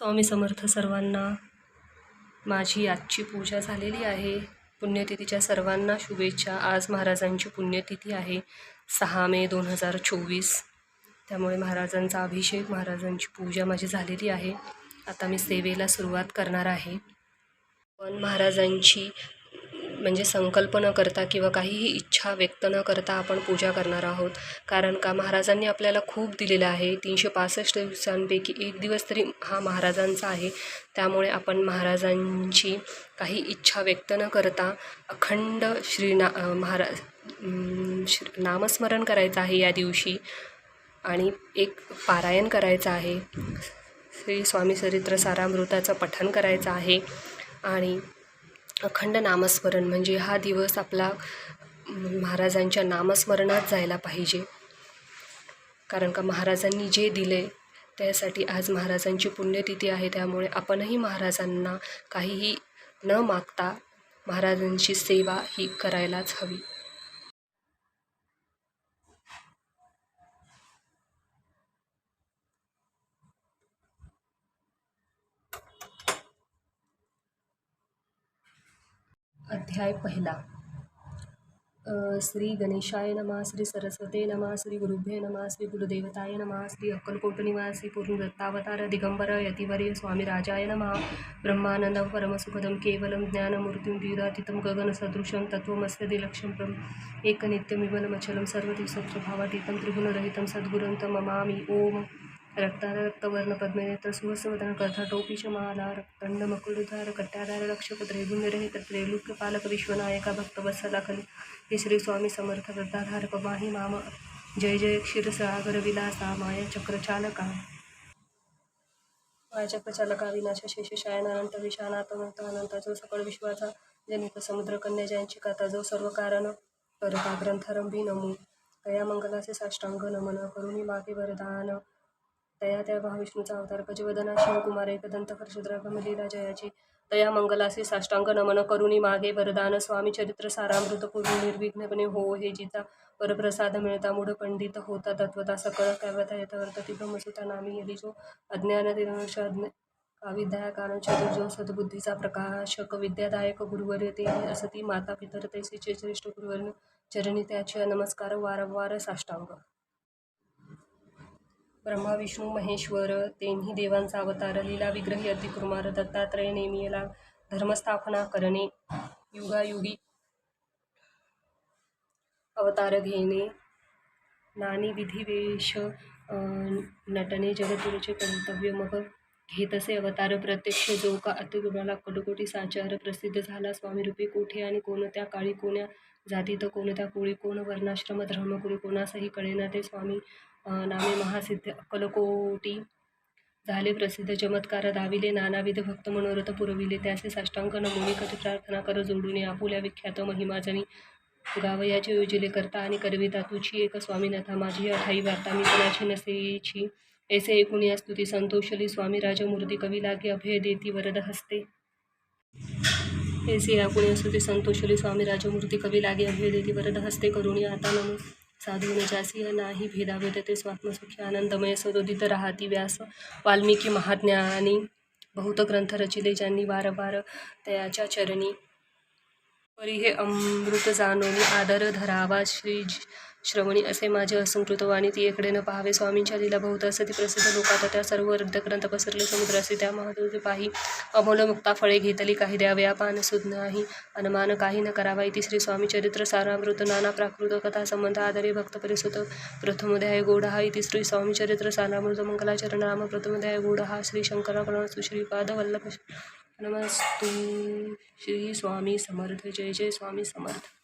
स्वामी समर्थ सर्वांना माझी आजची पूजा झालेली आहे. पुण्यतिथीच्या सर्वांना शुभेच्छा. आज महाराजांची पुण्यतिथी आहे. सहा मे दोन हजार चोवीस. त्यामुळे महाराजांचा अभिषेक महाराजांची पूजा माझी झालेली आहे. आता मी सेवेला सुरुवात करणार आहे. पण महाराजांची म्हणजे संकल्प न करता किंवा काहीही इच्छा व्यक्त न करता आपण पूजा करणार आहोत. कारण का? महाराजांनी आपल्याला खूप दिलेलं आहे. तीनशे पासष्ट दिवसांपैकी एक दिवस तरी हा महाराजांचा आहे. त्यामुळे आपण महाराजांची काही इच्छा व्यक्त न करता अखंड श्रीना महाराज श्री नामस्मरण करायचं आहे या दिवशी आणि एक पारायण करायचं आहे. श्री स्वामी चरित्र सारामृताचं पठण करायचं आहे आणि अखंड नामस्मरण म्हणजे हा दिवस आपला महाराजांच्या नामस्मरणात जायला पाहिजे. कारण का महाराजांनी जे दिले त्यासाठी आज महाराजांची पुण्यतिथी आहे. त्यामुळे आपणही महाराजांना काहीही न मागता महाराजांची सेवा ही करायलाच हवी. अध्याय पहिला. श्री गणेशाय नमः श्री सरस्वते नमा श्री गुरुभ्ये नमा श्री गुरुदेवताय नमः श्री अक्कलकोट निवासी पूर्णदत्तावतार दिगंबर यतिवर्य स्वामी राजाय नमः ब्रह्मानन्दं परमसुखदं केवलं ज्ञानमूर्तिं दीदातीतं गगनसदृशं तत्त्वमस्यदिलक्षं प्रम् एकनित्यमिवलमचलं सर्वतीसत्स्वभावातीतं त्रिगुणरहितं सद्गुरुं तं ओम ॐ रक्तारक्तवर्णपद्मनेत्र सुहसवदन कथाटोपी च माला रक्तंडमकुलधार कट्याधार लक्षपत्रे गुण्यरहित त्रैलोक्यपालक विश्वनायका भक्तवत्सला कली हे श्री स्वामी समर्थ गद्दाधारक पमाही माम जय जय क्षीरसागर विलासा माया चक्रचालका माया चक्रचालका विनाश शेषशायन अनंत विषानात अनंत अनंत जो सकळ विश्वाचा जनित समुद्र कन्या ज्यांची कथा जो सर्व कारण करता ग्रंथारंभी नमू तया मंगलाचे साष्टांग नमन करुणी मागे वरदान. तया त्या महाविष्णूचा अवतार गजवदना शिवकुमार एकदंत हर्षद्रागमलीला जयाची तया मंगलासे साष्टांग नमन करुणी मागे वरदान. स्वामी चरित्र सारामृत पूर्ण निर्विघ्नपणे हो हे जिचा परप्रसाद मिळता मूढ पंडित होता तत्वता सकळ काव्यता येत वर्तती ब्रह्मसुता नामी यली जो अज्ञान दिनवश अज्ञ काविद्या कान चतुर्जो सद्बुद्धीचा प्रकाशक विद्यादायक गुरुवर्य ते असती माता पितर तैसे श्रेष्ठ गुरुवर्य चरणी त्याचे नमस्कार वारंवार साष्टांग. ब्रह्मा विष्णू महेश्वर तेन्ही देवांचा अवतार लीला विग्रही अतिकुमार दत्तात्रय नेमियला धर्मस्थापना करणे युगायुगी अवतार घेणे नानी विधिवेश नटने जगतुरुचे कर्तव्य मग हे तसे अवतार प्रत्यक्ष जो का अतिगुणाला कडकोटी साचार प्रसिद्ध झाला. स्वामी रूपी कोठे आणि कोणत्या काळी कोण्या जातीत कोणत्या कोळी कोण वर्णाश्रम धर्मकुळी कोणासही कळेना ते स्वामी नामे महासिद्ध कलकोटी झाले प्रसिद्ध. चमत्कार दाविले नानाविध भक्त मनोरथ पुरविले. त्याचे साष्टांक नमुनी कथ प्रार्थना कर जोडून. आपुल्या विख्यात महिमाजनी गावयाचे योजिले करता आणि करविता. तुझी एक स्वामीनाथा माझी अठाई वार्ता मी कोणाची नसेची. ऐसे एकूण या स्तुती संतोषली स्वामी राजमूर्ती कवी लागे अभय देती वरद हस्ते। ऐसे एकूण या स्तुती संतोषली स्वामी राजमूर्ती कवी लागे अभय देती वरद हस्ते। करुणी आता नमो। साधून जासी नाही भेदाभेद ते स्वात्मसुखी आनंदमय सदोदित राहती व्यास। वाल्मिकी महाज्ञानी बहुत ग्रंथ रचिले ज्यांनी वारंवार तयाच्या चरणी। परी हे अमृत जाणोनी आदर धरावा श्री श्रवणी असे माझे असंकृत वाणी ती इकडे न पाहावे. स्वामींच्या लीला बहुत असती प्रसिद्ध लोकात त्या सर्व ग्रंथ पसरले. समुद्र असे त्या महादेव पाही अमोल मुक्ता फळे घेतली. काही द्याव्या पान सुद नाही अनुमान काही न करावा. इति श्री स्वामी चरित्र सारामृत नाना प्राकृत कथा संबंध आधारे भक्त परिसुत प्रथमोध्याय गोडहा इति श्री स्वामी चरित्र सारामृत मंगलाचरण नाम प्रथमोध्याय गोडहा श्री शंकराकरणस्तु श्रीपाद वल्लभ नमस्तु. श्री स्वामी समर्थ. जय जय स्वामी समर्थ.